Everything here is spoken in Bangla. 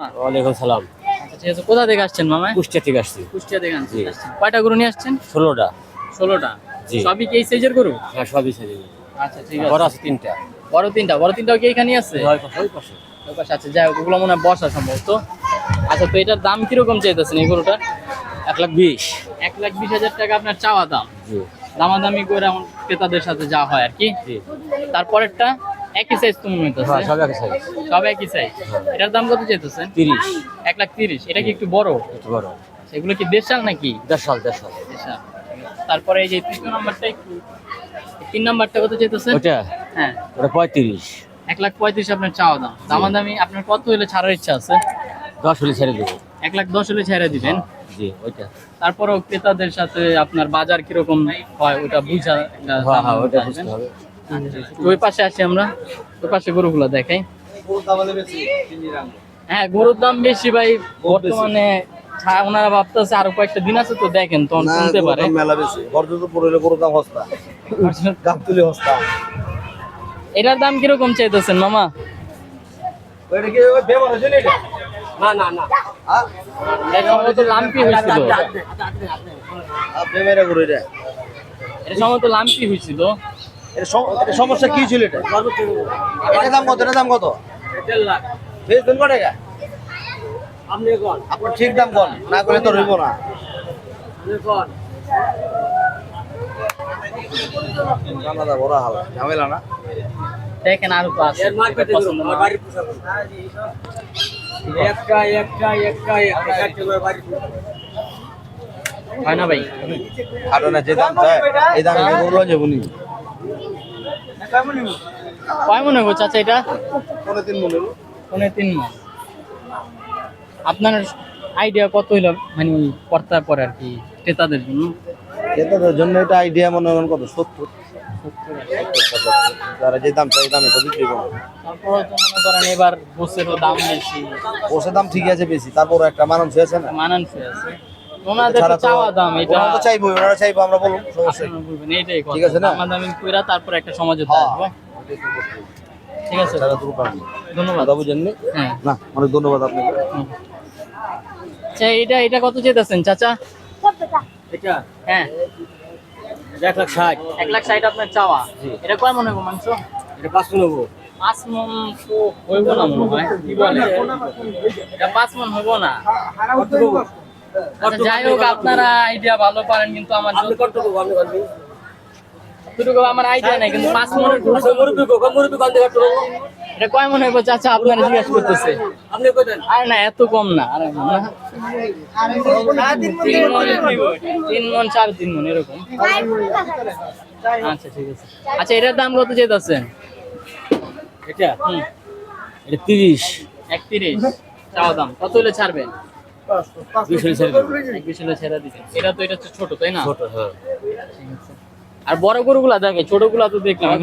ওয়ালাইকুম সালাম। আচ্ছা ঠিক আছে কোথা থেকে আসছেন মামা কুষ্টিয়া থেকে আসছি। কুষ্টিয়া থেকে আসছেন। কয়টা গরু নিয়ে আসছেন? ষোলোটা। ষোলোটা। সবই কি এই সাইজের গরু? হ্যাঁ সবই ছেড়ে আচ্ছা ঠিক বড় আছে আছে তিনটা। বড় তিনটা। বড় তিনটাও কি এখানে আছে? ওই পাশে, ওই পাশে। ওই যাই হোক ওগুলো মনে হয় বসা সম্ভবত। আচ্ছা তো এটার দাম কীরকম চাইতেছেন এই গরুটার? এক লাখ বিশ। এক লাখ বিশ হাজার টাকা আপনার চাওয়া দাম। দামাদামি করে এমন ক্রেতাদের সাথে যা হয় আর কি। তারপরেরটা? একই সাইজ তুমি হ্যাঁ হইতেছে। সব এক সাইজ সব একই সাইজ এটার দাম কত চাইতেছেন তিরিশ। এক লাখ তিরিশ। এটা কি একটু বড়? একটু বড়। সেগুলো কি দেড়শাল নাকি? সাল দেড় তারপরে এই যে তৃতীয় নাম্বারটা একটু তিন নাম্বারটা কত ওটা হ্যাঁ। ওটা পঁয়ত্রিশ। এক লাখ পঁয়ত্রিশ আপনার চাওয়া দাম। দামাদামি আপনার কত হলে ছাড়ার ইচ্ছা আছে? দশ হলে ছেড়ে দেবো। এক লাখ দশ হলে ছেড়ে দিবেন। জি ওইটা। তারপরেও ক্রেতাদের সাথে আপনার বাজার কীরকম হয় ওটা বুঝা হ্যাঁ হ্যাঁ ওইটা বুঝতে হবে। ওই পাশে আসি আমরা ওই পাশে গরুগুলো দেখাই হ্যাঁ গরুর দাম বেশি ভাই বর্তমানে ওনারা ভাবতেছে আরও কয়েকটা দিন আছে তো দেখেন তখন গরুর পারে মেলা বেশি বর্জ্য পড়লে গরুর দাম হস্তা হস্তা এটার দাম কীরকম চাইতেছেন মামা ওইটা কি ওই হয়েছে না এটা? না না না হ্যাঁ? এটা সম্ভবত লাম্পি হয়েছিল এটা সম্ভবত লাম্পি হয়েছিল এটা সমস্যা কি ছিল এটা? এটা দাম কত? এটা দাম কত? বেশ দিন কত টাকা? আপনার ঠিক দাম কোন? না করলে তো রইব না। জানাদা বড় হাল ঝামেলা না। দেখেন আরও তো আছে। পছন্দ না হয়। হয় না ভাই? যে দাম চায় এই দামে লঞ্চে বুনি কয় মনে হয় চাচা এটা? পনেরো তিন মনে পনেরো তিন মাস আপনার আইডিয়া কত হইল? মানে পরে আর কি ক্রেতাদের জন্য? ক্রেতাদের জন্য এটা আইডিয়া মনে কত? সত্তর। যে দাম চায় দামে তো বিক্রি করবে তারপরে তো মনে করেন এবার গোসেরও দাম বেশি। দাম আছে বেশি তারপর একটা মানুষ আছে না? মানানসই আছে। ওনাদের চাওয়া দাম এটা ওনারা চাইব ওনারা চাইব আমরা বলুন সমস্যা বলবেন, এইটাই ঠিক আছে না? দামাদামি কইরা তারপর একটা সমাজে হ্যাঁ। আসব ঠিক আছে। ধন্যবাদ। হ্যাঁ। না অনেক ধন্যবাদ আপনাকে। হুম। আচ্ছা এটা এটা কত চেয়েছেন চাচা? এটা? হ্যাঁ। এক লাখ ষাট। এক লাখ ষাট আপনার চাওয়া। এটা কয় মনে হবে মাংস? এটা পাঁচশো নেব পাঁচ মন হইব না মনে হয় কি বলে? এটা পাঁচ মন হইব না। আচ্ছা, যাই হোক আপনারা আইডিয়া ভালো পারেন কিন্তু আমার যতটুকু আমার আইডিয়া নাই কিন্তু পাঁচ মনের এটা কয় মনে হইব? চাচা আপনারা জিজ্ঞাসা করতেছে। আরে না এত কম না আরে তিন মন তিন তিন মন এরকম। আচ্ছা ঠিক আছে। আচ্ছা এটার দাম কত যেতেছেন এটা? হুম। এটা তিরিশ। একত্রিশ। চাওয়া দাম। কত হলে ছাড়বেন? এটা তো এটা হচ্ছে ছোট তাই না? ছোট হ্যাঁ। আর বড় গরুগুলা দেখে ছোটগুলা তো দেখলাম